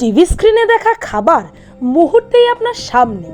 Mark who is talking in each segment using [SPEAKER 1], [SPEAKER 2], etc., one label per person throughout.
[SPEAKER 1] TV স্ক্রিনে দেখা খাবার মুহূর্তেই আপনার সামনে।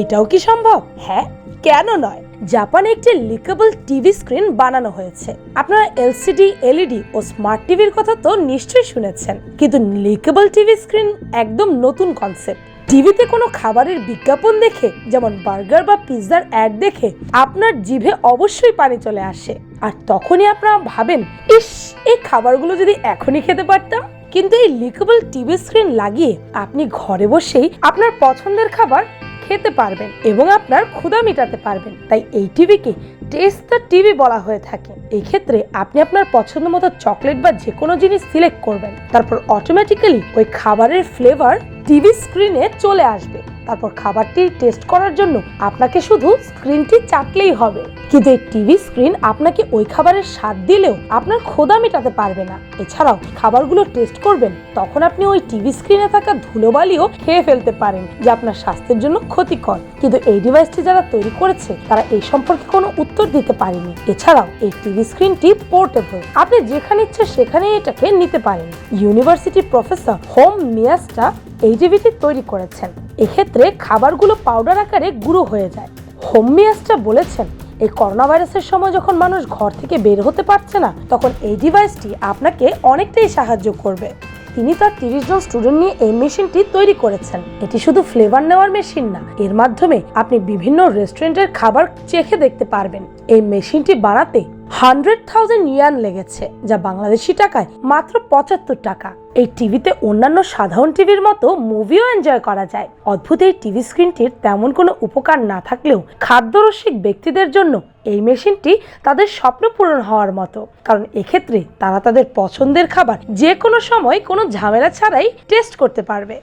[SPEAKER 1] এটাও কি সম্ভব? হ্যাঁ কেন নয়। জাপানে একটি লিকেবল টিভি স্ক্রিন বানানো হয়েছে। আপনারা এলসিডি, এলইডি ও স্মার্ট টিভির কথা তো নিশ্চয়ই শুনেছেন। কিন্তু লিকেবল টিভি স্ক্রিন একদম নতুন কনসেপ্ট টিভিতে কোনো খাবারের বিজ্ঞাপন দেখে, যেমন বার্গার বা পিৎজার অ্যাড দেখে, আপনার জিভে অবশ্যই পানি চলে আসে। আর তখনই আপনারা ভাবেন, ইস, এই খাবারগুলো যদি এখনই খেতে পারতাম? কিন্তু এই লিকেবল টিভি স্ক্রিন লাগিয়ে আপনি ঘরে বসেই আপনার পছন্দের খাবার খেতে পারবেন এবং আপনার ক্ষুদা মেটাতে পারবেন। তাই এই টিভিকে টেস্ট দ্য টিভি বলা হয়ে থাকে। এই ক্ষেত্রে আপনি আপনার পছন্দ মতো চকলেট বা যে কোনো জিনিস সিলেক্ট করবেন। তারপর অটোমেটিক্যালি ওই খাবারের ফ্লেভার টিভি স্ক্রিনে চলে আসবে। তারপর খাবারটি টেস্ট করার জন্য আপনাকে শুধু স্ক্রিনটি চাটলেই হবে। কিন্তু এই টিভি স্ক্রিন আপনাকে ওই খাবারের স্বাদ দিলেও আপনার খোদা মেটাতে পারবে না। এছাড়াও খাবারগুলো টেস্ট করবেন, তখন আপনি ওই টিভি স্ক্রিনে থাকা ধুলোবালিও খেয়ে ফেলতে পারেন, যা আপনার স্বাস্থ্যের জন্য ক্ষতিকর। কিন্তু এই ডিভাইসটি যারা তৈরি করেছে, তারা এই সম্পর্কে কোনো উত্তর দিতে পারেনি। এছাড়াও এই টিভি স্ক্রিনটি পোর্টেবল আপনি যেখানে ইচ্ছে সেখানে এটাকে নিতে পারেন। ইউনিভার্সিটি প্রফেসর হোম মিয়াসটা এই টিভিটি তৈরি করেছেন। এক্ষেত্রে খাবারগুলো পাউডার আকারে গুঁড়ো হয়ে যায়। হোম মিয়াসটা বলেছেন, এই করোনা ভাইরাসের সময় যখন মানুষ ঘর থেকে বের হতে পারছে না, তখন এই ডিভাইসটি আপনাকে অনেকটাই সাহায্য করবে। তিনি তার তিরিশ জন স্টুডেন্ট নিয়ে এই মেশিনটি তৈরি করেছেন। এটি শুধু ফ্লেভার নেওয়ার মেশিন না, এর মাধ্যমে আপনি বিভিন্ন রেস্টুরেন্টের খাবার চেখে দেখতে পারবেন। এই মেশিনটি বানাতে হান্ড্রেড থাউজেন্ড ইয়ান লেগেছে, যা বাংলাদেশি টাকায় মাত্র পঁচাত্তর টাকা। এই টিভিতে অন্যান্য সাধারণ টিভির মতো মুভিও এনজয় করা যায়। অদ্ভুত এই টিভি স্ক্রিনটির তেমন কোনো উপকার না থাকলেও খাদ্যরসিক ব্যক্তিদের জন্য এই মেশিনটি তাদের স্বপ্ন পূরণ হওয়ার মতো। কারণ এক্ষেত্রে তারা তাদের পছন্দের খাবার যে কোনো সময় কোনো ঝামেলা ছাড়াই টেস্ট করতে পারবে।